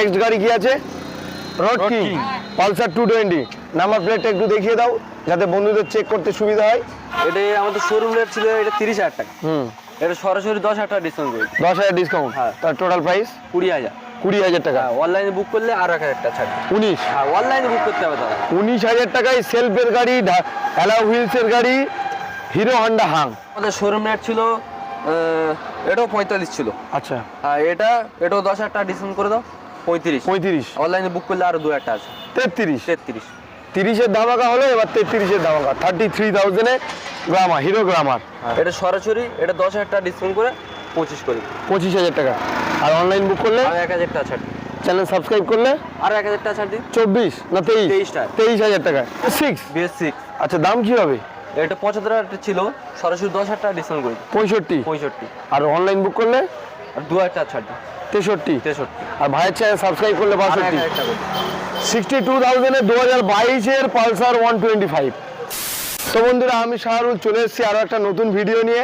Next গাড়ি কি আছে? Road king. Pulsar two twenty number প্লেটটা একটু দেখিয়ে দাও যাতে বন্ধুদের চেক করতে সুবিধা হয়। এটা আমাদের শোরুম রেট ছিল এটা তিরিশ হাজার টাকা। হুম। এটা সরাসরি দশ হাজার টাকা ডিসকাউন্ট করেছি দশ হাজার ডিসকাউন্ট হ্যাঁ। তার টোটাল প্রাইস কুড়ি হাজার। কুড়ি হাজার টাকা। হ্যাঁ অনলাইনে বুক করলে আর এক হাজার টাকা ছাড় উনিশ। হ্যাঁ অনলাইনে বুক করতে হবে দাদা উনিশ হাজার টাকায় সেলফের গাড়ি অ্যালা হুইলসের গাড়ি হিরো হন্ডা হাং আমাদের শোরুম রেট ছিল এটাও পঁয়তাল্লিশ ছিল। আচ্ছা। আর এটা এটাও দশ হাজার টাকা ডিসকাউন্ট করে দাও। পঁয়ত্রিশ। পঁয়ত্রিশ। অনলাইনে বুক করলে আরও দু টাকা আছে। তেত্রিশ। তেত্রিশ। তিরিশের ধামাকা হলো এবার তেত্রিশের ধামাকা থার্টি থ্রি থাউজেন্ডে গ্রামার হিরো গ্রামার এটা সরাসরি এটা দশ হাজার টাকা ডিসকাউন্ট করে পঁচিশ করি। পঁচিশ হাজার টাকা। আর অনলাইন বুক করলে? আর এক হাজার টাকা ছাড়। চ্যানেল সাবস্ক্রাইব করলে? আর এক হাজার টাকা ছাড় চব্বিশ না তেইশ? তেইশ টাকা। তেইশ হাজার টাকা। সিক্স বিএস সিক্স আচ্ছা দাম কি হবে? এটা পঁচাত্তর হাজার ছিল সরাসরি দশ হাজার টাকা ডিসকাউন্ট করে পঁয়ষট্টি। পঁয়ষট্টি। আর অনলাইন বুক করলে? আর দু হাজার টাকা ছাড়। তেষট্টি। তেষট্টি। আর ভাইয়ের চ্যানেল সাবস্ক্রাইব করলে বাষট্টি সিক্সটি টু থাউজেন্ডের দু হাজার বাইশের পালসার ওয়ান টোয়েন্টি ফাইভ তো বন্ধুরা আমি শাহরুল চলে এসেছি আরও একটা নতুন ভিডিও নিয়ে।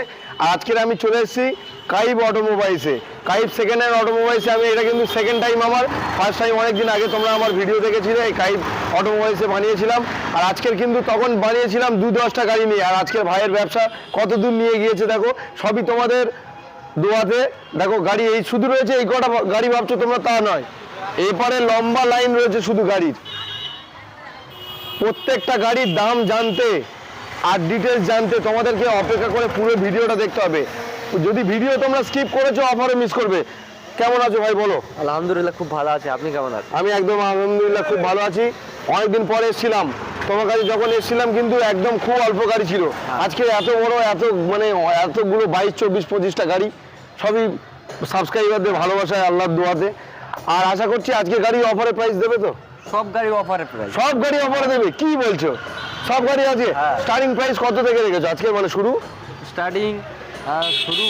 আজকের আমি চলে এসেছি কাইব অটোমোবাইলসে কাইব সেকেন্ড হ্যান্ড অটোমোবাইলসে আমি এটা কিন্তু সেকেন্ড টাইম আমার। ফার্স্ট টাইম অনেকদিন আগে তোমরা আমার ভিডিও দেখেছিলে এই কাইব অটোমোবাইলসে বানিয়েছিলাম। আর আজকের কিন্তু তখন বানিয়েছিলাম দু দশটা গাড়ি নিয়ে। আর আজকের ভাইয়ের ব্যবসা কত দূর নিয়ে গিয়েছে দেখো সবই তোমাদের দোয়াতে। দেখো গাড়ি এই শুধু রয়েছে এই কটা গাড়ি ভাবছ তোমরা তা নয়। এপারে লম্বা লাইন রয়েছে শুধু গাড়ির। প্রত্যেকটা গাড়ির দাম জানতে আর ডিটেলস জানতে তোমাদেরকে অপেক্ষা করে পুরো ভিডিওটা দেখতে হবে। যদি ভিডিও তোমরা স্কিপ করেছ অফারে মিস করবে। কেমন আছো ভাই বলো? আলহামদুলিল্লাহ খুব ভালো আছে। আপনি কেমন আছেন? আমি একদম আলহামদুলিল্লাহ খুব ভালো আছি। অনেকদিন পরে এসেছিলাম। তোমার কাছে যখন এসেছিলাম কিন্তু একদম খুব অল্প গাড়ি ছিল। আজকে এত বড় এত মানে এতগুলো বাইশ চব্বিশ পঁচিশটা গাড়ি। সবই সাবস্ক্রাইবারদের ভালোবাসায় আল্লাহর দোয়াতে। আর আশা করছি আজকে গাড়ি অফারে প্রাইস দেবে তো? সব গাড়ি অফারে প্রাইস সব গাড়ি অফারে দেবে? কি বলছো? সব গাড়ি আছে? হ্যাঁ। স্টার্টিং প্রাইস কত থেকে রেখেছো? আজকে মানে শুরু? স্টার্টিং শুরু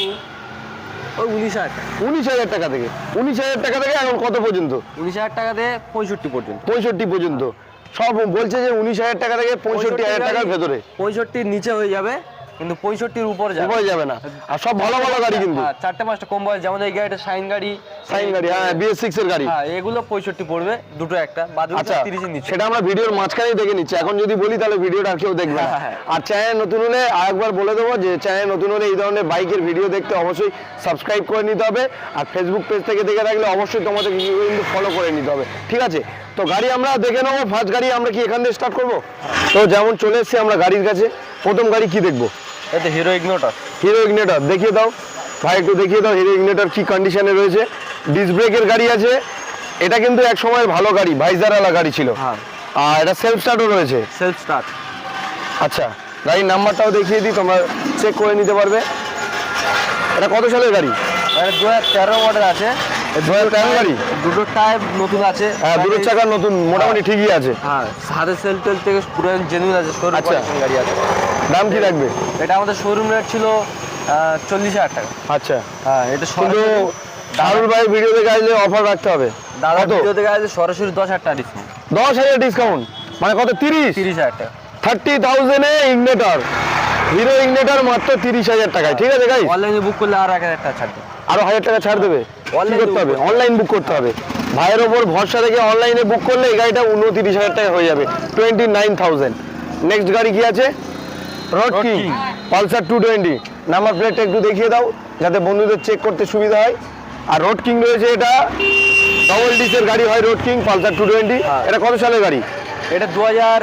ওই উনিশ হাজার উনিশ হাজার টাকা থেকে। উনিশ হাজার টাকা থেকে এখন কত পর্যন্ত? উনিশ হাজার টাকা দিয়ে পঁয়ষট্টি পর্যন্ত। পঁয়ষট্টি পর্যন্ত। সব বলছে যে উনিশ হাজার টাকা থেকে পঁয়ষট্টি হাজার টাকার ভেতরে। পঁয়ষট্টির নিচে হয়ে যাবে। কিন্তু পঁয়ষট্টির উপর যাবে। উপরে যাবে না। আর সব ভালো ভালো গাড়ি কিন্তু। হ্যাঁ, চারটে পাঁচটা কম বয়স যেমন এই গাড়িটা শাইন গাড়ি সাইন গাড়ি হ্যাঁ বিএস সিক্স এর গাড়ি। হ্যাঁ এগুলো পঁয়ষট্টি পড়বে দুটো একটা বাদ আচ্ছা তিরিশের নিচে সেটা আমরা ভিডিওর মাঝখানেই দেখে নিচ্ছি। এখন যদি বলি তাহলে ভিডিওটা আর কেউ দেখবে হ্যাঁ, হ্যাঁ। আর চ্যানেল নতুন হলে আরেকবার বলে দেবো যে চ্যানেল নতুন হলে এই ধরনের বাইকের ভিডিও দেখতে অবশ্যই সাবস্ক্রাইব করে নিতে হবে। আর ফেসবুক পেজ থেকে দেখে থাকলে অবশ্যই তোমাদের কিন্তু ফলো করে নিতে হবে। ঠিক আছে? তো গাড়ি আমরা দেখে নেব। ফার্স্ট গাড়ি আমরা কি এখান থেকে স্টার্ট করব? তো যেমন চলে এসেছি আমরা গাড়ির কাছে। প্রথম গাড়ি কি দেখব? এতে হিরো ইগনোটার হিরো ইগনেটর দেখিয়ে দাও। ভাই একটু দেখিয়ে দাও হিরো ইগনেটর কি কন্ডিশনে রয়েছে। ডিস ব্রেকের গাড়ি আছে। এটা কিন্তু এক সময় ভালো গাড়ি ভাইজারওয়ালা গাড়ি ছিল। হ্যাঁ। আর এটা সেলফ স্টার্টও রয়েছে। সেলফ স্টার্ট আচ্ছা গাড়ির নাম্বারটাও দেখিয়ে দিই তোমরা চেক করে নিতে পারবে। এটা কত সালের গাড়ি? দু হাজার তেরো মডেল আছে। দুটো টায়ার নতুন আছে। হ্যাঁ দুটো চাকা নতুন মোটামুটি ঠিকই আছে। হ্যাঁ সাদে সেল টেল থেকে পুরো জেনুইন আছে শোরুম আচ্ছা। গাড়ি আছে। দাম কি রাখবে এটা আমাদের শোরুম রেট ছিল চল্লিশ হাজার টাকা। আচ্ছা। হ্যাঁ এটা ভাই ভিডিও দেখে আসলে অফার রাখতে হবে। দাদা? ভিডিও আসলে সরাসরি দশ হাজার টাকা ডিসকাউন্ট দশ হাজার ডিসকাউন্ট মানে কত? তিরিশ? তিরিশ হাজার টাকা। থার্টি থাউজেন্ডে ইগনেটর হিরো ইগনেটর মাত্র তিরিশ হাজার টাকায়। ঠিক আছে গাই অনলাইনে বুক করলে আর এক হাজার টাকা ছাড়বে। আরও হাজার টাকা ছাড় দেবে। করতে হবে? অনলাইন বুক করতে হবে। ভাইয়ের ওপর ভরসা রেখে অনলাইনে বুক করলে এই গাড়িটা উনত্রিশ হাজার টাকা হয়ে যাবে। টোয়েন্টি নাইন থাউজেন্ড নেক্সট গাড়ি কি আছে? Road king Pulsar two twenty number প্লেটটা একটু দেখিয়ে দাও যাতে বন্ধুদের চেক করতে সুবিধা হয়। আর রোড কিং রয়েছে এটা। ডবল ডিসের গাড়ি হয় road king Pulsar two twenty. এটা কত সালের গাড়ি? এটা দু হাজার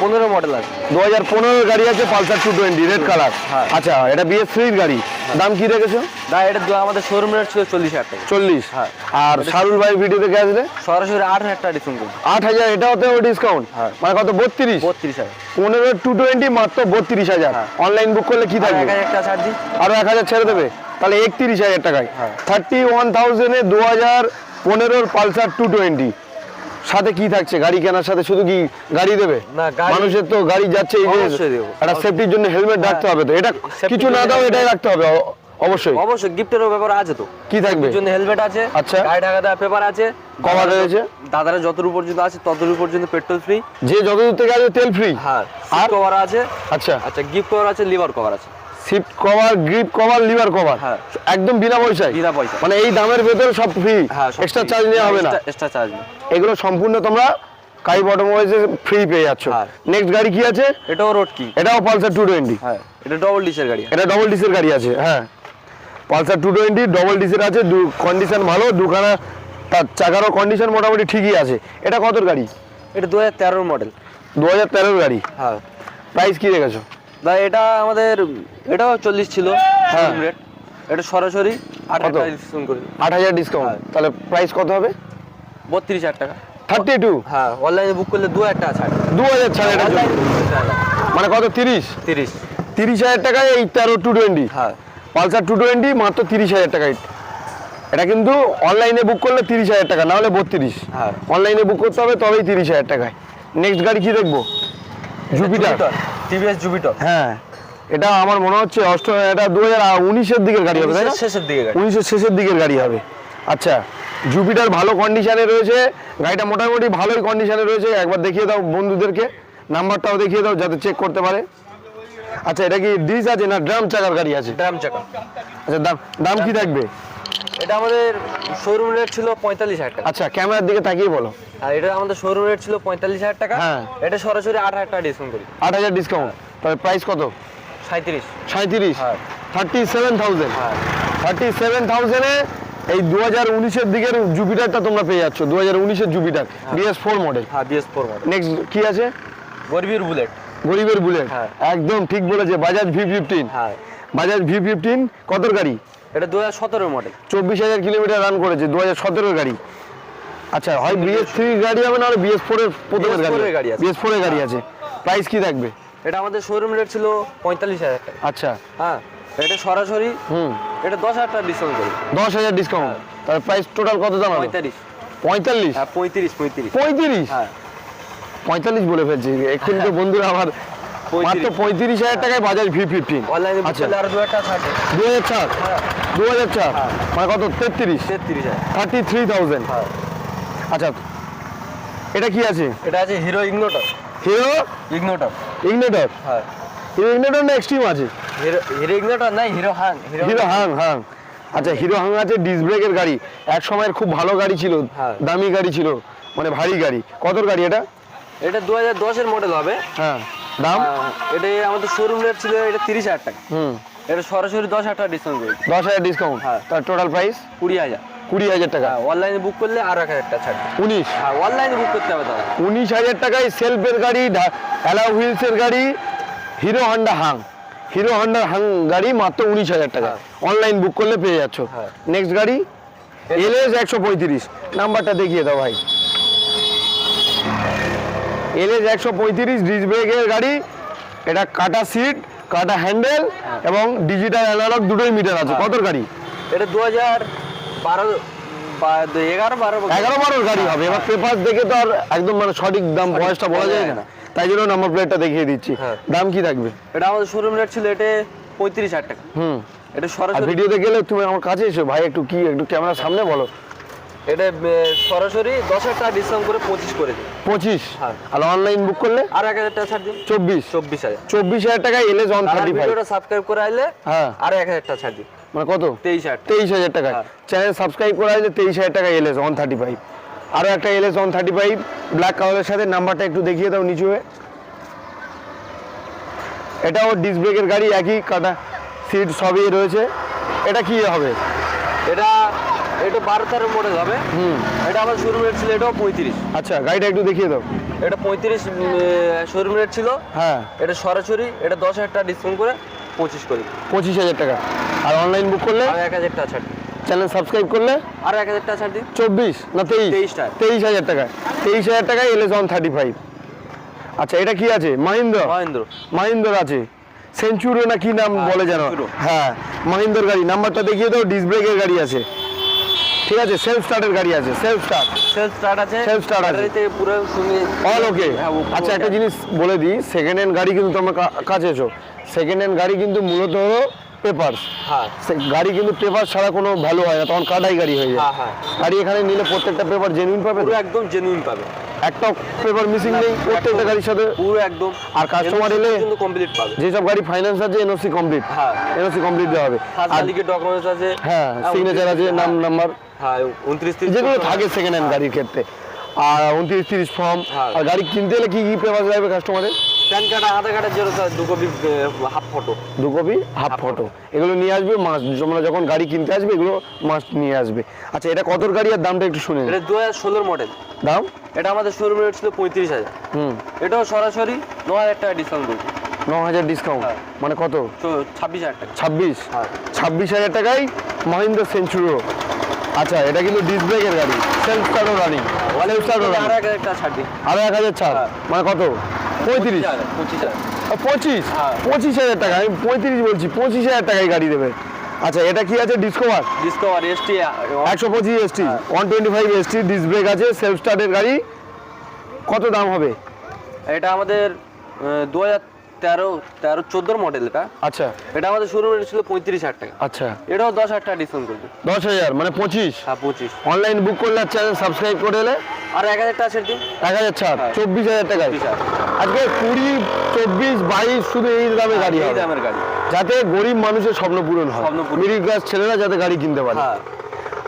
পনেরো মডেল আছে। দু হাজার পনেরো গাড়ি আছে Pulsar two twenty red colour. হ্যাঁ। আচ্ছা এটা বিএস থ্রির গাড়ি। দাম কি রেখেছো? না এটা আমাদের শোরুম রেট ছিল চল্লিশ হাজার টাকা। চল্লিশ। হ্যাঁ। আর শাহরুল ভাই ভিডিও দেখে আসলে সরাসরি আট হাজার টাকা ডিসকাউন্ট আট হাজার এটাতেও ডিসকাউন্ট হ্যাঁ। মানে কত? বত্রিশ? বত্রিশ হাজার। পনেরো টু টোয়েন্টি মাত্র বত্রিশ হাজার। হ্যাঁ। অনলাইন বুক করলে কি থাকবে? এক হাজার টাকা ছাড় দিই। আরও এক হাজার ছেড়ে দেবে। তাহলে একত্রিশ হাজার টাকায়। হ্যাঁ। থার্টি ওয়ান থাউজেন্ডে দু হাজার পনেরোর পালসার টু টোয়েন্টি সাথে কি থাকছে? গাড়ি কেনার সাথে শুধু কি গাড়ি দেবে? না, মানুষের তো গাড়ি যাচ্ছে এই যে একটা সেফটির জন্য হেলমেট রাখতে হবে তো। এটা কিছু না দাও এটাই রাখতে হবে অবশ্যই। অবশ্যই গিফটেরও ব্যাপার আছে তো। কি থাকবে? এর জন্য হেলমেট আছে আচ্ছা। গাড়ি ঢাকা দেওয়ার পেপার আছে। কভার রয়েছে। দাদারা যতদূর পর্যন্ত আছে ততদূর পর্যন্ত পেট্রোল ফ্রি যে যতদূর থেকে আসবে তেল ফ্রি হ্যাঁ আর? কভার আছে। আচ্ছা। আচ্ছা গিফট কভার আছে লিভার কভার আছে। Seat cover grip cover lever cover হ্যাঁ। একদম বিনা পয়সায়। বিনা পয়সা মানে এই দামের ভেতরে সব ফ্রি হ্যাঁ এক্সট্রা চার্জ নেওয়া হবে না। এক্সট্রা চার্জ এগুলো সম্পূর্ণ তোমরা কাই অটোমোবাইলসে ফ্রি পেয়ে যাচ্ছ। হ্যাঁ। নেক্সট গাড়ি কি আছে? এটাও রোড কি এটাও পালসার টু টোয়েন্টি হ্যাঁ এটা ডবল ডিসের গাড়ি এটা ডবল ডিসের গাড়ি আছে হ্যাঁ। পালসার টু টোয়েন্টি ডবল ডিসের আছে দু কন্ডিশন ভালো দুখানা তার চাকারও কন্ডিশন মোটামুটি ঠিকই আছে। এটা কতর গাড়ি? এটা দু হাজার তেরোর মডেল দু হাজার তেরোর গাড়ি। হ্যাঁ। প্রাইস কি রেখেছো? দা এটা আমাদের এটাও চল্লিশ ছিল হ্যাঁ। রেট এটা সরাসরি আট হাজার ডিসকাউন্ট করে। আট হাজার ডিসকাউন্ট হ্যাঁ। তাহলে প্রাইস কত হবে? বত্রিশ হাজার টাকা। থার্টি টু হ্যাঁ অনলাইনে বুক করলে দু হাজার টাকা ছাড়। দু হাজার ছাড় এটা মানে কত? তিরিশ? তিরিশ। তিরিশ হাজার টাকায় এই তেরো টু টোয়েন্টি হ্যাঁ। পালসার টু টোয়েন্টি মাত্র তিরিশ হাজার টাকায়। এটা কিন্তু অনলাইনে বুক করলে তিরিশ হাজার টাকা নাহলে বত্রিশ। হ্যাঁ। অনলাইনে বুক করতে হবে তবেই তিরিশ হাজার টাকায়। নেক্সট গাড়ি কি দেখব? জুপিটার টিভিএস জুপিটার হ্যাঁ। এটা আমার মনে হচ্ছে অষ্ট এটা দু হাজার উনিশের দিকের গাড়ি হবে তাই না? শেষের দিকে উনিশের শেষের দিকের গাড়ি হবে। আচ্ছা জুপিটার ভালো কন্ডিশনে রয়েছে গাড়িটা মোটামুটি ভালোই কন্ডিশনে রয়েছে। একবার দেখিয়ে দাও বন্ধুদেরকে নাম্বারটাও দেখিয়ে দাও যাতে চেক করতে পারে। আচ্ছা এটা কি ডিস আছে না ড্রাম চাকার গাড়ি আছে? ড্রাম চাকা। আচ্ছা দাম দাম কি থাকবে? এটা আমাদের শোরুম রেট ছিল পঁয়তাল্লিশ হাজার টাকা। আচ্ছা ক্যামেরার দিকে তাকিয়ে বলো। আর এটা আমাদের শোরুম রেট ছিল পঁয়তাল্লিশ হাজার টাকা। হ্যাঁ। এটা সরাসরি আট হাজার টাকা ডিসকাউন্ট করি। আট হাজার ডিসকাউন্ট তাহলে প্রাইস কত? সাঁত্রিশ সাঁত্রিশ হ্যাঁ। থার্টি সেভেন থাউজেন্ড হ্যাঁ। থার্টি সেভেন থাউজেন্ডে এই দু হাজার উনিশের দিকের জুপিটারটা তোমরা পেয়ে যাচ্ছ দু হাজার উনিশের জুপিটার। ডিএস ফোর মডেল হ্যাঁ বিএস ফোর মডেল নেক্সট কি আছে? গরিবির বুলেট। গরিবের বুলেট। হ্যাঁ। একদম ঠিক বলেছে বাজাজ ভি ফিফটিন হ্যাঁ। বাজাজ ভি ফিফটিন কতর গাড়ি? এটা দু হাজার সতেরো মডেল চব্বিশ হাজার কিলোমিটার রান করেছে দু হাজার সতেরোর গাড়ি। আচ্ছা হয় বিএস থ্রি গাড়ি হবে না বিএস ফোর এর প্রথমের BS4 গাড়ি। বিএস ফোর এর গাড়ি আছে। প্রাইস কি থাকবে? এটা আমাদের শোরুম রেট ছিল পঁয়তাল্লিশ হাজার টাকা। আচ্ছা। হ্যাঁ এটা সরাসরি হুম। এটা দশ হাজার টাকা ডিসকাউন্ট করি। দশ হাজার ডিসকাউন্ট তাহলে প্রাইস টোটাল কত দাম পঁয়তাল্লিশ। পঁয়তাল্লিশ? হ্যাঁ পঁয়ত্রিশ পঁয়ত্রিশ। পঁয়ত্রিশ? হ্যাঁ। পঁয়তাল্লিশ বলে ফেলছি। এক্ষুনি তো বন্ধুরা আমার মাত্র পঁয়ত্রিশ। হাজার টাকায় বাজাজ ভি ফিফটিন অনলাইনে আচ্ছা। আরও দু হাজার টাকা ছাড়। দু হাজার চার হ্যাঁ। দু হাজার চার। হ্যাঁ। মানে কত? তেত্রিশ। তেত্রিশ থার্টি থ্রি থাউজেন্ড হ্যাঁ। আচ্ছা এটা কি আছে? এটা আছে Hero Ignitor. Hero? Ignitor. Ignitor? হ্যাঁ। হিরো ইগনেটর না এক্সট্রিম আছে? হিরো হিরো ইগনোটর নাই Hero Hunk. Hero Hunk. Hunk আচ্ছা হিরো হাং আছে ডিস ব্রেকের গাড়ি। এক সময়ের খুব ভালো গাড়ি ছিল হ্যাঁ। দামি গাড়ি ছিল মানে ভারী গাড়ি। কতর গাড়ি এটা? এটা দু হাজার দশের মডেল হবে। হ্যাঁ। দাম? এটা আমাদের শোরুম রেট ছিল এটা তিরিশ হাজার টাকা। হুম। এটা সরাসরি দশ হাজার টাকা ডিসকাউন্ট করি দশ হাজার ডিসকাউন্ট হ্যাঁ। তার টোটাল প্রাইস কুড়ি হাজার। কুড়ি হাজার টাকা। হ্যাঁ অনলাইনে বুক করলে আরও এক হাজার টাকা ছাড় উনিশ? হ্যাঁ অনলাইনে বুক করতে হবে দাদা উনিশ হাজার টাকায় সেলফের গাড়ি অ্যালা হুইলসের গাড়ি Hero Honda Hunk Hero Honda Hunk গাড়ি মাত্র উনিশ হাজার টাকা। অনলাইন বুক করলে পেয়ে যাচ্ছ। হ্যাঁ। নেক্সট গাড়ি এল এস একশো পঁয়ত্রিশ। নাম্বারটা দেখিয়ে দাও ভাই। এল এস একশো পঁয়ত্রিশ ডিস ব্রেকের গাড়ি। এটা কাটা সিট কাটা হ্যান্ডেল এবং ডিজিটাল অ্যানালগ দুটোই মিটার আছে। কত গাড়ি? এটা দু হাজার বারো এগারো বারো এগারো বারোর গাড়ি হবে। এবার পেপার দেখে তো আর একদম মানে সঠিক দাম বয়সটা বলা যায় না। তাই জন্য নাম্বার প্লেটটা দেখিয়ে দিচ্ছি। হ্যাঁ। দাম কি থাকবে? এটা আমাদের শোরুম রেট ছিল এটা পঁয়ত্রিশ হাজার টাকা। হুম। এটা আর সরাসরি ভিডিওতে গেলে তুমি আমার কাছে এসো। ভাই একটু কি একটু ক্যামেরার সামনে বলো। এটা সরাসরি দশ হাজার টাকা ডিসকাউন্ট করে পঁচিশ করে দিই পঁচিশ? হ্যাঁ। আর অনলাইন বুক করলে? আর এক হাজার টাকা ছাড় দিন। চব্বিশ। চব্বিশ হাজার। চব্বিশ হাজার টাকায় এলে জন থার্টি ফাইভ সাবস্ক্রাইব করে আইলে হ্যাঁ। আর এক হাজার টাকা ছাড় দিন। মানে কত? তেইশ হাজার তেইশ হাজার হ্যাঁ। চ্যানেল সাবস্ক্রাইব করা হয়েছে তেইশ হাজার টাকা এলএস ওয়ান থার্টি ফাইভ আরও একটা LS one thirty five black কালারের সাথে নাম্বারটা একটু দেখিয়ে দাও নিচু হয়ে। এটাও ডিস ব্রেকের গাড়ি একই কাটা। সিট সবই রয়েছে। এটা কি হবে? এটা এটা বারো তেরো মডেল হবে। হুম। এটা আমার শোরুম রেট ছিল এটাও পঁয়ত্রিশ। আচ্ছা গাড়িটা একটু দেখিয়ে দাও। এটা পঁয়ত্রিশ শোরুম রেট ছিল। হ্যাঁ। এটা সরাসরি এটা দশ হাজার টাকা ডিসকাউন্ট করে পঁচিশ করে। পঁচিশ হাজার টাকা। আর অনলাইন বুক করলে? এক হাজার টাকা ছাড় চ্যানেল সাবস্ক্রাইব করলে? আর এক হাজার টাকা ছাড় দিন চব্বিশ না তেইশ? তেইশ টাকা। তেইশ হাজার টাকা। তেইশ হাজার টাকায় এলএস ওয়ান থার্টি ফাইভ আচ্ছা এটা কি আছে? মাহিন্দ্র? মহেন্দ্র। মাহিন্দর আছে। সেঞ্চুরো না কি নাম হ্যাঁ, বলে জানো। হ্যাঁ মাহিন্দর গাড়ি। নাম্বারটা দেখিয়ে দাও ডিস ব্রেকের গাড়ি আছে। ঠিক আছে সেলফ স্টার্টের গাড়ি আছে সেলফ স্টার্ট সেলফ স্টার্ট আছে সেলফ স্টার্ট আছে। পুরো শুনে অল ওকে হ্যাঁ, আচ্ছা একটা জিনিস বলে দিই সেকেন্ড হ্যান্ড গাড়ি কিন্তু তোমার কাছে এসো। সেকেন্ড হ্যান্ড গাড়ি কিন্তু মূলত হলো পেপারস হ্যাঁ গাড়ি কিন্তু পেপার ছাড়া কোনো ভ্যালু হয় না তখন কাটাই গাড়ি হয়ে যায়। হ্যাঁ হ্যাঁ। গাড়ি এখানে নিলে প্রত্যেকটা পেপার জেনুইন পাবে? একদম জেনুইন পাবে। একটা পেপার মিসিং নেই প্রত্যেকটা গাড়ির সাথে। পুরো একদম। আর customer এলে- কমপ্লিট পাবে। যেসব গাড়ি ফাইন্যান্স আছে এনওসি কমপ্লিট হ্যাঁ। এনওসি কমপ্লিট দেওয়া হবে। আর মালিকের ডকুমেন্টস আছে। হ্যাঁ সিগনেচার আছে নাম নাম্বার হ্যাঁ উনত্রিশ যেগুলো থাকে সেকেন্ড হ্যান্ড গাড়ির ক্ষেত্রে। আর উনত্রিশ তিরিশ ফর্ম হ্যাঁ। আর গাড়ি কিনতে গেলে কি কি পেপার লাগবে কাস্টমারের প্যান কার্ড আধার কার্ডের জেরক্স আছে দু কপি হাফ ফটো দু কপি হাফ ফটো এগুলো নিয়ে আসবে মাস তোমরা যখন গাড়ি কিনতে আসবে এগুলো মাস্ট নিয়ে আসবে। আচ্ছা এটা কত গাড়ি আর দামটা একটু শুনে এটা দু হাজার ষোলোর মডেল দাম? এটা আমাদের শোরুম রেট ছিল পঁয়ত্রিশ হাজার। হুম। এটাও সরাসরি ন হাজার টাকা ডিসকাউন্ট করছি ন হাজার ডিসকাউন্ট হ্যাঁ। মানে কত? তো ছাব্বিশ হাজার টাকা। ছাব্বিশ? হ্যাঁ। ছাব্বিশ হাজার টাকায় মহিন্দ্রা সেঞ্চুরিও আচ্ছা এটা কিন্তু ডিস ব্রেকের গাড়ি। সেলফ স্টার্টও রানিং সেলফ স্টার্টও আর রানিং এক হাজার ছাড় আরও এক হাজার ছাড়। মানে কত? পঁয়ত্রিশ? পঁচিশ? হ্যাঁ। পঁচিশ হাজার টাকা আমি পঁয়ত্রিশ বলছি পঁচিশ হাজার টাকায় গাড়ি দেবে। আচ্ছা এটা কি আছে? ডিসকভার ডিসকভার এসটি একশো পঁচিশ ST. One twenty five ST disc brake আছে সেলফ স্টার্টের গাড়ি। কত দাম হবে? এটা আমাদের দু হাজার তেরো তেরো চোদ্দোর মডেল এটা আচ্ছা। এটা আমাদের শোরুম রেট ছিল পঁয়ত্রিশ হাজার টাকা। আচ্ছা। এটাও দশ হাজার টাকা ডিসকাউন্ট করবে। দশ হাজার মানে পঁচিশ? হ্যাঁ পঁচিশ। অনলাইন বুক করলে চ্যানেল সাবস্ক্রাইব করে এলে আর এক হাজার টাকা ছেড়ে দিন। এক হাজার ছাড় হ্যাঁ। চব্বিশ হাজার হাজার। আজকে কুড়ি চব্বিশ বাইশ শুধু এই দামে গাড়ি এই দামের গাড়ি। যাতে গরিব মানুষের স্বপ্ন পূরণ হয়। মিডিল ক্লাস ছেলেরা যাতে গাড়ি কিনতে পারে। হ্যাঁ।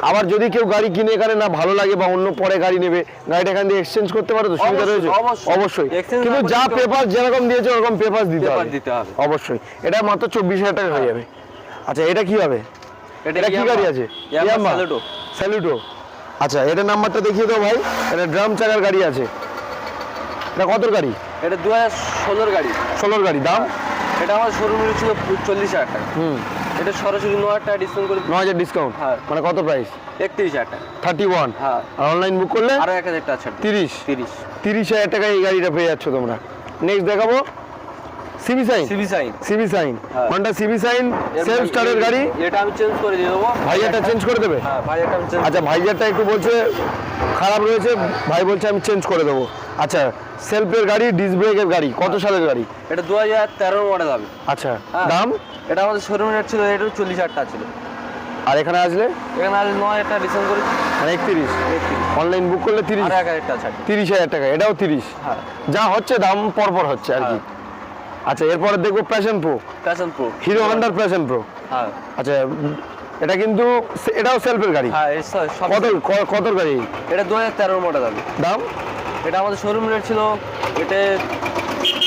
আবার যদি কেউ গাড়ি কিনে এখানে না ভালো লাগে বা অন্য পরে গাড়ি নেবে গাড়িটা এখান দিয়ে এক্সচেঞ্জ করতে পারে তো সুবিধা রয়েছে? অবশ্যই। কিন্তু যা পেপার যেরকম দিয়েছে ওরকম পেপার দিতে হবে। অবশ্যই। এটা মাত্র চব্বিশ হাজার টাকা হয়ে যাবে। আচ্ছা এটা কি হবে? এটা কি গাড়ি আছে? স্যালুটো স্যালুটো আচ্ছা এটা নাম্বারটা দেখিয়ে দাও ভাই। এটা ড্রাম চাকার গাড়ি আছে। এটা কত গাড়ি? এটা দু হাজার ষোলোর গাড়ি। ষোলোর গাড়ি। দাম? এটা আমার শোরুম ছিল চল্লিশ হাজার টাকা। হুম। এটা সরাসরি ন হাজার টাকা ডিসকাউন্ট করে ন হাজার ডিসকাউন্ট হ্যাঁ। মানে কত প্রাইস একত্রিশ হাজার টাকা। থার্টি ওয়ান হ্যাঁ। আর অনলাইন বুক করলে? আরও এক হাজার টাকা ছাড় দিন। তিরিশ? তিরিশ। তিরিশ হাজার টাকায় এই গাড়িটা পেয়ে যাচ্ছ তোমরা। নেক্সট দেখাবো। CB Shine CB Shine CB Shine হ্যাঁ। হন্ডা সিবি সাইন সেলফ গাড়ি। এটা আমি চেঞ্জ করে দিয়ে দেবো। ভাইয়াটা চেঞ্জ করে দেবে? হ্যাঁ ভাইয়াটা আমি চেঞ্জ আচ্ছা একটু বলছে খারাপ রয়েছে ভাই বলছে আমি চেঞ্জ করে দেবো। আচ্ছা সেলফের গাড়ি ডিস ব্রেকের গাড়ি কত সালের গাড়ি? এটা দু হাজার তেরোর মডেল হবে। আচ্ছা হ্যাঁ। দাম? এটা আমাদের শোরুম ছিল এটা চল্লিশ হাজার ছিল। আর এখানে আসলে? এখানে ডিসকাউন্ট করে মানে একত্রিশ। অনলাইন বুক করলে তিরিশ। হাজার টাকা ছাড়। তিরিশ হাজার টাকা এটাও তিরিশ। হ্যাঁ। যা হচ্ছে দাম পরপর হচ্ছে আর কি। আচ্ছা এরপরে দেখব Passion Pro Passion Pro Hero হন্ডার Passion Pro হ্যাঁ। আচ্ছা এটা কিন্তু এটাও সেলফের গাড়ি? হ্যাঁ কত কত গাড়ি? এটা দু হাজার তেরোর মডেল দাম? এটা আমাদের শোরুম রেট ছিল এটা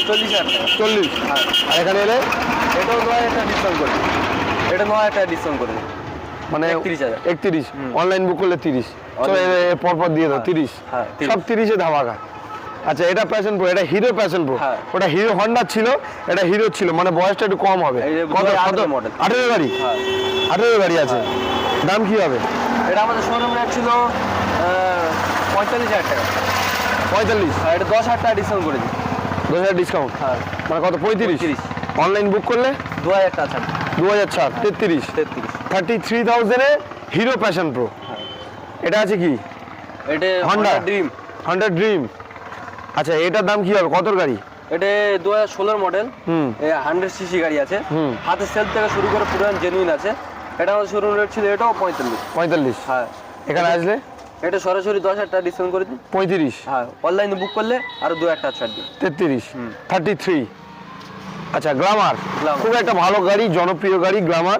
চল্লিশ হাজার টাকা। চল্লিশ? হ্যাঁ। আর এখানে এলে? এটাও ন হাজার টাকা ডিসকাউন্ট করে। এটা ন হাজার টাকা ডিসকাউন্ট করে। মানে 31,000 একত্রিশ। অনলাইন বুক করলে তিরিশ। পরপর দিয়ে দাও তিরিশ। হ্যাঁ, 30 সব তিরিশে ধামাকা। আচ্ছা এটা প্যাশন প্রো এটা হিরো প্যাশন প্রো হ্যাঁ। ওটা হিরো হন্ডা ছিল এটা হিরো ছিল মানে বয়সটা একটু কম হবে। কত 2018 কত? Model। আঠেরো গাড়ি হ্যাঁ। আঠেরো গাড়ি আছে। দাম কি হবে? এটা আমাদের শোরুম রেট ছিল পঁয়তাল্লিশ হাজার টাকা। পঁয়তাল্লিশ? আর এটা দশ হাজার টাকা ডিসকাউন্ট করে দিন দশ হাজার ডিসকাউন্ট হ্যাঁ। মানে কত পঁয়ত্রিশ? 35 অনলাইন বুক করলে? দু হাজার টাকা ছাড়। দু হাজার ছাড় তেত্রিশ। তেত্রিশ। থার্টি থ্রি থাউজেন্ডে হিরো প্যাশন প্রো হ্যাঁ। এটা আছে কি? এটা হন্ডা ড্রিম হন্ডা ড্রিম আচ্ছা এটার দাম কি হবে? কত গাড়ি? এটা দু হাজার ষোলোর মডেল। হুম। হান্ড্রেড সিসি গাড়ি আছে। হাতে থেকে শুরু করে পুরো জেনুইন আছে। এটা আমাদের শোরুম রেট ছিল এটাও পঁয়তাল্লিশ। পঁয়তাল্লিশ? হ্যাঁ। এখানে আসলে? এটা সরাসরি দশ হাজার টাকা ডিসকাউন্ট করে দিন। পঁয়ত্রিশ? হ্যাঁ অনলাইনে বুক করলে আরও দু হাজার টাকা ছাড় দিন। তেত্রিশ? থার্টি থ্রি আচ্ছা গ্লামার। খুব একটা ভালো গাড়ি জনপ্রিয় গাড়ি গ্লামার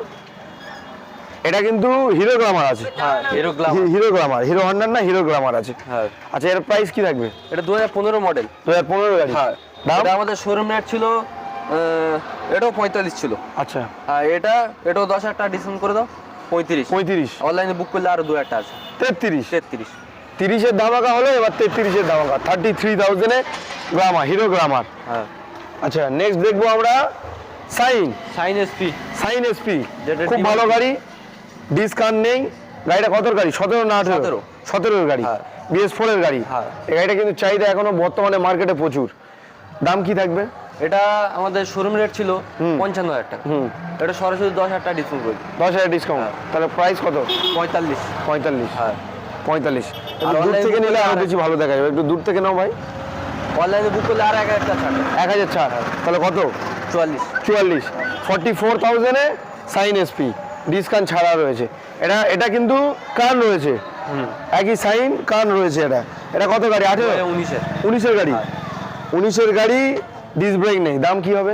এটা কিন্তু হিরো গ্লামার আছে। হ্যাঁ এরো গ্লাম হিরো গ্লামার হিরো হন্ডার না হিরো গ্লামার আছে। হ্যাঁ। আচ্ছা এর প্রাইস কি থাকবে? এটা দু হাজার পনেরো মডেল দু হাজার পনেরো গাড়ি। হ্যাঁ। এটা আমাদের শোরুম রেট ছিল এটাও পঁয়তাল্লিশ ছিল। আচ্ছা। আর এটা এটাও দশ হাজার টাকা ডিসকাউন্ট করে দাও পঁয়ত্রিশ। পঁয়ত্রিশ। অনলাইনে বুক করলে আরও দু হাজার টাকা আছে। তেত্রিশ। তেত্রিশ। তিরিশের ধামাকা হলো এবার তেত্রিশের ধামাকা। থার্টি থ্রি থাউজেন্ডে গ্লামার হিরো গ্লামার হ্যাঁ। আচ্ছা নেক্সট দেখব আমরা Shine. Shine SP Shine SP খুব ভালো গাড়ি। ডিসকাউন্ট নেই গাড়িটা কত গাড়ি? সতেরো না আঠেরো? 17 সতেরোর গাড়ি। হ্যাঁ। বিএস ফোরের গাড়ি। হ্যাঁ। এই গাড়িটা কিন্তু চাহিদা এখনও বর্তমানে মার্কেটে প্রচুর। দাম কি থাকবে? এটা আমাদের শোরুম রেট ছিল। পঞ্চান্ন হাজার টাকা। হুম। এটা সরাসরি দশ হাজার টাকা ডিসকাউন্ট করে। দশ হাজার ডিসকাউন্ট হ্যাঁ। তাহলে প্রাইস কত? পঁয়তাল্লিশ। পঁয়তাল্লিশ। হ্যাঁ। পঁয়তাল্লিশ। দূর থেকে নিলে আরও বেশি ভালো দেখা যাবে একটু দূর থেকে নাও ভাই। অনলাইনে বুক করলে আর এক হাজার টাকা ছাড়। এক হাজার ছাড়। তাহলে কত? চুয়াল্লিশ। চুয়াল্লিশ। ফর্টি ফোর থাউজেন্ডে সাইন এসপি ডিসকাউন্ট ছাড়া রয়েছে। এটা এটা কিন্তু কার রয়েছে। একই সাইন কান রয়েছে এটা। এটা কত গাড়ি? আঠেরো? উনিশের। উনিশের গাড়ি। উনিশের গাড়ি ডিস ব্রেক নেই। দাম কি হবে?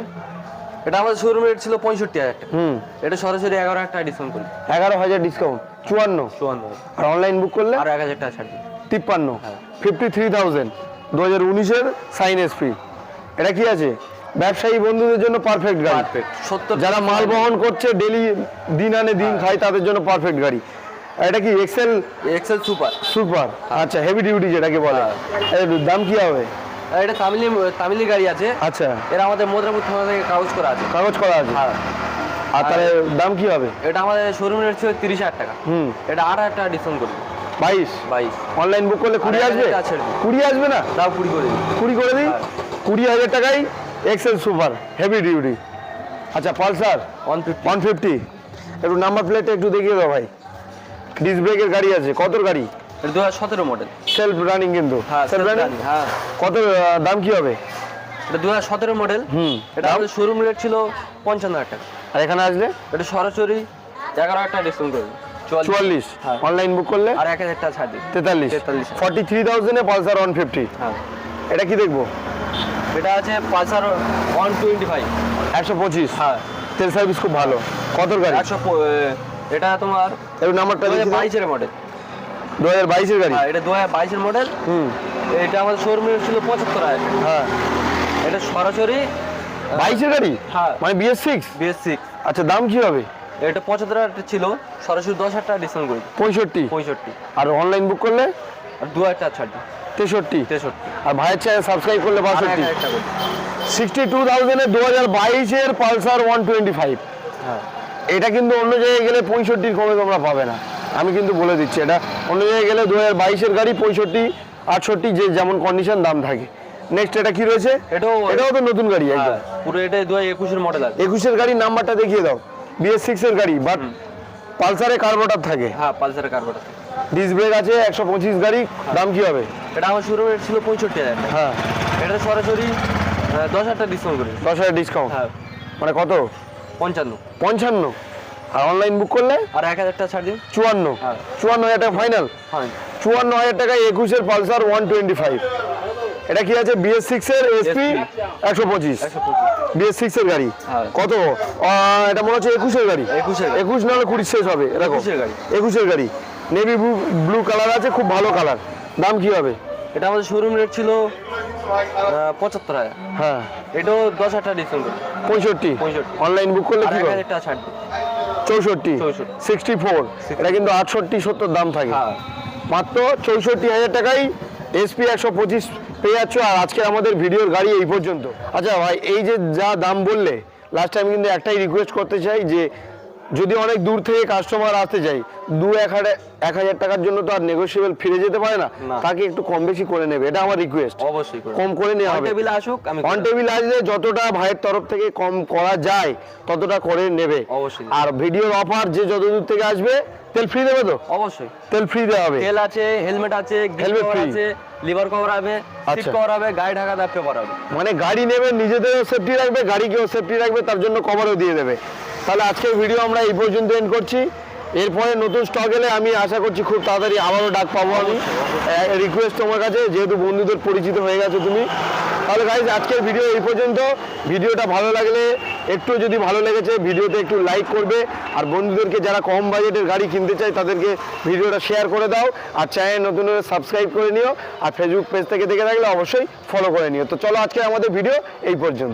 এটা আমাদের শোরুম রেট ছিল পঁয়ষট্টি হাজার টাকা। হুম। এটা সরাসরি এগারো হাজার টাকা ডিসকাউন্ট করি এগারো হাজার ডিসকাউন্ট চুয়ান্ন? চুয়ান্ন। আর অনলাইন বুক করলে? আর এক হাজার টাকা ছাড় তিপ্পান্ন। হ্যাঁ। ফিফটি থ্রি থাউজেন্ড দু হাজার উনিশের সাইন এসপি এটা কি আছে? ব্যবসায়ী বন্ধুদের জন্য পারফেক্ট গাড়ি। যারা মাল বহন করছে ডেলি দিন আনে দিন খায় তাদের জন্য পারফেক্ট গাড়ি। এটা কি এক্সেল এক্সেল সুপার সুপার আচ্ছা হেভি ডিউটি যেটাকে বলে। এর দাম কি হবে? এটা তামিলি তামিলি গাড়ি আছে। আচ্ছা। এটা আমাদের মদ্রাপুর থানা থেকে কাগজ করা আছে। কাগজ করা আছে? হ্যাঁ। আর তাহলে দাম কি হবে? এটা আমাদের শোরুম রেট ছিল তিরিশ হাজার টাকা। হুম। এটা আট হাজার টাকা ডিসকাউন্ট করব বাইশ? বাইশ। অনলাইন বুক করলে কুড়ি আসবে। কুড়ি আসবে না? তাও কুড়ি করে দিন কুড়ি করে দিই? হ্যাঁ। কুড়ি হাজার টাকায় এক্সেল সুপার হেভি ডিউটি আচ্ছা Pulsar one fifty one fifty একটু নাম্বার প্লেটটা একটু দেখিয়ে দাও ভাই। ডিস ব্রেকের গাড়ি আছে কত গাড়ি? এটা দু হাজার সতেরো মডেল সেলফ রানিং কিন্তু। হ্যাঁ সেলফ রানিং হ্যাঁ। কত দাম কি হবে? এটা দু হাজার সতেরো মডেল হুম এটা আমাদের শোরুম রেট ছিল পঞ্চান্ন হাজার টাকা। আর এখানে আসলে? এটা সরাসরি এগারো হাজার টাকা ডিসকাউন্ট করবে। চুয়াল্লিশ। হ্যাঁ। অনলাইন বুক করলে? আর এক হাজার টাকা ছাড় দিই তেতাল্লিশ। তেতাল্লিশ। ফর্টি থ্রি থাউজেন্ডে পালসার ওয়ান ফিফটি হ্যাঁ। এটা কি দেখব? এটা আছে পালসার ওয়ান টোয়েন্টি ফাইভ। একশো পঁচিশ। হ্যাঁ। তেল সার্ভিস খুব ভালো। কত গাড়ি? একশো এটা তোমার একটু নাম্বারটা দু হাজার বাইশের মডেল দু হাজার বাইশের গাড়ি? হ্যাঁ এটা দু হাজার বাইশের মডেল হুম। এটা আমাদের শোরুম ছিল পঁচাত্তর হাজার। হ্যাঁ। এটা সরাসরি বাইশের গাড়ি? হ্যাঁ। মানে বিএস সিক্স বিএস সিক্স আচ্ছা দাম কি হবে? এটা পঁচাত্তর হাজার ছিল সরাসরি দশ হাজার টাকা ডিসকাউন্ট করি। পঁয়ষট্টি। পঁয়ষট্টি। আর অনলাইন বুক করলে? আর দু হাজার টাকা ছাড় তেষট্টি। তেষট্টি। আর ভাইয়ের চ্যানেল সাবস্ক্রাইব করলে বাষট্টি সিক্সটি টু থাউজেন্ডের দু হাজার বাইশের পালসার ওয়ান টোয়েন্টি ফাইভ হ্যাঁ। এটা কিন্তু অন্য জায়গায় গেলে পঁয়ষট্টির কমে তোমরা পাবে না। আমি কিন্তু বলে দিচ্ছি এটা অন্য জায়গায় গেলে দু হাজার বাইশের গাড়ি পঁয়ষট্টি আটষট্টি যে যেমন কন্ডিশন দাম থাকে। নেক্সট এটা কি রয়েছে? এটাও এটাও তো নতুন গাড়ি একদম। হ্যাঁ, পুরো এটা দু হাজার একুশের মডেল আছে একুশের গাড়ির নাম্বারটা দেখিয়ে দাও। বিএস সিক্স এর গাড়ি বাট পালসারে কার্বোটার থাকে। হ্যাঁ পালসারের কার্বোটা ডিস ব্রেক আছে একশো পঁচিশ গাড়ি দাম কি হবে? এটা আমার শুরু রেট ছিল পঁয়ষট্টি হাজার হ্যাঁ। এটা সরাসরি দশ হাজার টাকা ডিসকাউন্ট করি। দশ হাজার ডিসকাউন্ট হ্যাঁ। মানে কত? পঞ্চান্ন। পঞ্চান্ন? আর অনলাইন বুক করলে? আর এক হাজার টাকা ছাড় দিন। চুয়ান্ন। হ্যাঁ। চুয়ান্ন হাজার টাকা ফাইনাল চুয়ান্ন হাজার টাকায় একুশের পালসার ওয়ান টোয়েন্টি ফাইভ এটা কি আছে? বিএস সিক্স এর এসপি একশো পঁচিশ। বিএস সিক্স এর গাড়ি? হ্যাঁ। কত? এটা মনে হচ্ছে একুশের গাড়ি। একুশের। একুশ নাহলে কুড়ি শেষ হবে এরকম। একুশের গাড়ি। নেভি ব্লু কালার আছে খুব ভালো কালার দাম কি হবে? এটা আমাদের শোরুম রেট ছিল পঁচাত্তর হাজার। হ্যাঁ। এটাও দশ হাজার টাকা ডিসকাউন্ট পঁয়ষট্টি। অনলাইন বুক করলে কি হবে? চৌষট্টি। সিক্সটি ফোর এটা কিন্তু আটষট্টি সত্তর দাম থাকে। হ্যাঁ। মাত্র চৌষট্টি হাজার টাকায় এসপি একশো পঁচিশ পেয়ে যাচ্ছ আর আজকে আমাদের ভিডিওর গাড়ি এই পর্যন্ত। আচ্ছা ভাই এই যে যা দাম বললে লাস্ট টাইম কিন্তু একটাই রিকোয়েস্ট করতে চাই যে যদি অনেক দূর থেকে কাস্টমার আসতে চাই দু এক হাজার এক হাজার টাকার জন্য তো আর নেগোসিয়েবল ফিরে যেতে পারে না। তাকে একটু কম বেশি করে নেবে এটা আমার রিকোয়েস্ট অবশ্যই কম করে নেওয়া হবে। টেবিলে আসুক আমি অন টেবিল আসলে যতটা ভাইয়ের তরফ থেকে কম করা যায় ততটা করে নেবে। অবশ্যই। আর ভিডিওর অফার যে যত দূর থেকে আসবে তেল ফ্রি দেবে তো? অবশ্যই। তেল ফ্রি দেওয়া হবে। তেল আছে হেলমেট আছে হেলমেট। আছে লিভার কভার হবে সিট আচ্ছা। কভার হবে গাড়ি ঢাকা দাপে হবে। মানে গাড়ি নেবে নিজেদেরও সেফটি রাখবে গাড়িকেও সেফটি রাখবে তার জন্য কভারও দিয়ে দেবে। তাহলে আজকের ভিডিও আমরা এই পর্যন্ত এন্ড করছি। এরপরে নতুন স্টক এলে আমি আশা করছি খুব তাড়াতাড়ি আবারও ডাক পাবো আমি। রিকোয়েস্ট তোমার কাছে, যেহেতু বন্ধুদের পরিচিত হয়ে গেছো তুমি। তাহলে গাইজ আজকের ভিডিও এই পর্যন্ত। ভিডিওটা ভালো লাগলে, একটু যদি ভালো লেগেছে ভিডিওতে একটু লাইক করবে। আর বন্ধুদেরকে যারা কম বাজেটের গাড়ি কিনতে চায়, তাদেরকে ভিডিওটা শেয়ার করে দাও। আর চ্যানেল নতুন সাবস্ক্রাইব করে নিও। আর ফেসবুক পেজ থেকে দেখে থাকলে অবশ্যই ফলো করে নিও। তো চলো আজকে আমাদের ভিডিও এই পর্যন্ত।